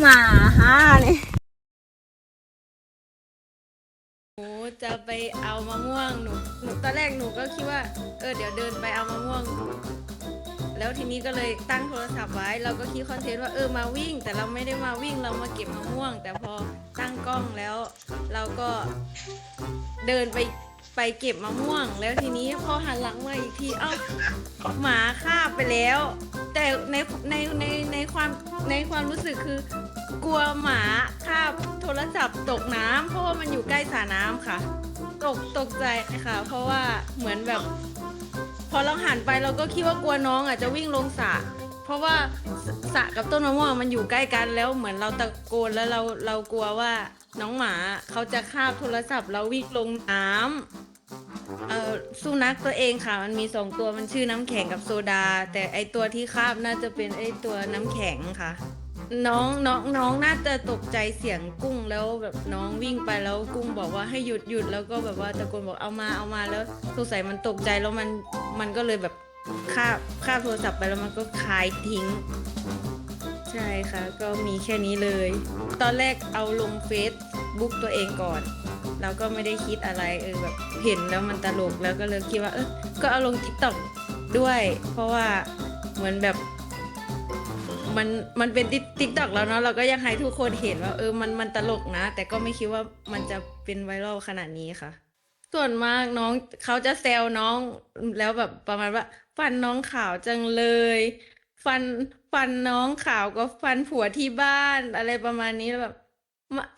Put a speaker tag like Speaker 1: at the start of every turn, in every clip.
Speaker 1: เนี่ย
Speaker 2: หนูจะไปเอามะม่วงหนูหนูตอนแรกหนูก็คิดว่า เออเดี๋ยวเดินไปเอามะม่วง แล้วทีนี้ก็เลยตั้งโทรศัพท์ไว้ เราก็คิดคอนเทนต์ว่าเออมาวิ่ง แต่เราไม่ได้มาวิ่งเรามาเก็บมะม่วง แต่พอตั้งกล้องแล้ว เราก็เดินไปไปเก็บมะม่วง แล้วทีนี้พอหันหลังมาอีกทีเอ้าหมาคาบไปแล้ว แต่ในในใน ความในความรู้สึกคือกลัวหมาคาบโทรศัพท์ตกน้ำเพราะว่ามันอยู่ใกล้สระน้ำค่ะ ตกตกใจค่ะ เพราะว่าเหมือนแบบ พอเราหันไปเราก็คิดว่ากลัวน้องอะจะวิ่งลงสระเพราะว่าสสระกับต้นมะม่วงมันอยู่ใกล้กันแล้วเหมือนเราตะโกนแล้วเราเรากลัวว่าน้องหมาเขาจะคาบโทรศัพท์แล้ววิ่งลงน้ำ เออสุนัขตัวเองค่ะ มันมีสองตัวมันชื่อน้ำแข็งกับโซดา แต่ไอตัวที่คาบน่าจะเป็นไอตัวน้ำแข็งค่ะ น้องน้องน้องน่าจะตกใจเสียงกุ้งแล้วแบบน้องวิ่งไปแล้วกุ้งบอกว่าให้หยุดหยุดแล้วก็แบบว่าตะโกนบอกเอามาเอามาแล้วสงสัยมันตกใจแล้วมันมันก็เลยแบบคาบคาบโทรศัพท์ไปแล้วมันก็คายทิ้งใช่ค่ะ ก็มีแค่นี้เลย ตอนแรกเอาลงเฟซบุ๊กตัวเองก่อน เราก็ไม่ได้คิดอะไรเออแบบเห็นแล้วมันตลกแล้วก็เลยคิดว่าเออก็เอาลงทิกตอกด้วย เพราะว่าเหมือนแบบมันมันเป็นติ๊กต็อกแล้วเนาะเราก็ยังให้ทุกคนเห็นว่าเออมันมันตลกนะ แต่ก็ไม่คิดว่ามันจะเป็นไวรัลขนาดนี้ค่ะ ส่วนมากน้องเขาจะแซวน้องแล้วแบบประมาณว่า ฟันน้องขาวจังเลย ฟันฟันน้องขาวก็ฟันผัวที่บ้านอะไรประมาณนี้แบบ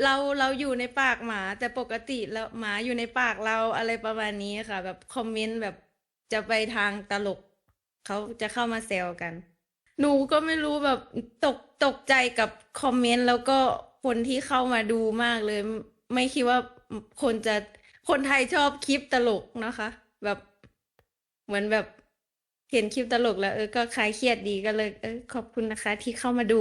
Speaker 2: เราเราอยู่ในปากหมา แต่ปกติแล้วหมาอยู่ในปากเราอะไรประมาณนี้ค่ะ แบบคอมเมนต์แบบจะไปทางตลกเขาจะเข้ามาแซวกัน หนูก็ไม่รู้แบบตกตกใจกับคอมเมนต์แล้วก็คนที่เข้ามาดูมากเลย ไม่คิดว่าคนจะคนไทยชอบคลิปตลกนะคะ แบบเหมือนแบบเห็นคลิปตลกแล้วเออก็คลายเครียดดีก็เลยเออขอบคุณนะคะที่เข้ามาดู